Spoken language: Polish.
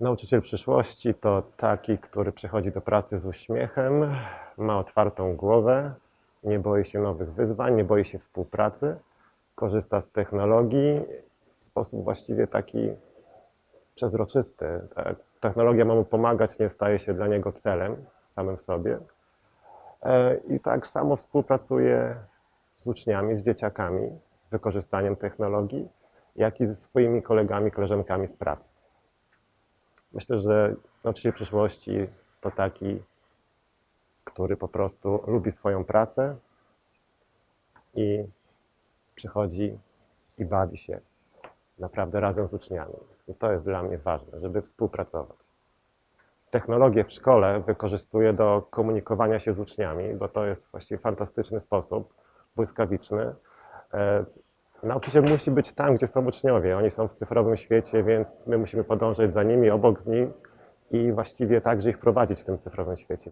Nauczyciel przyszłości to taki, który przychodzi do pracy z uśmiechem, ma otwartą głowę, nie boi się nowych wyzwań, nie boi się współpracy, korzysta z technologii w sposób właściwie taki przezroczysty. Tak? Technologia ma mu pomagać, nie staje się dla niego celem samym w sobie. E, I tak samo współpracuje z uczniami, z dzieciakami, z wykorzystaniem technologii, jak i ze swoimi kolegami, koleżankami z pracy. Myślę, że nauczyciel przyszłości to taki, który po prostu lubi swoją pracę i przychodzi i bawi się naprawdę razem z uczniami. I to jest dla mnie ważne, żeby współpracować. Technologię w szkole wykorzystuję do komunikowania się z uczniami, bo to jest właściwie fantastyczny sposób, błyskawiczny. Nauczyciel musi być tam, gdzie są uczniowie. Oni są w cyfrowym świecie, więc my musimy podążać za nimi, obok z nimi i właściwie także ich prowadzić w tym cyfrowym świecie.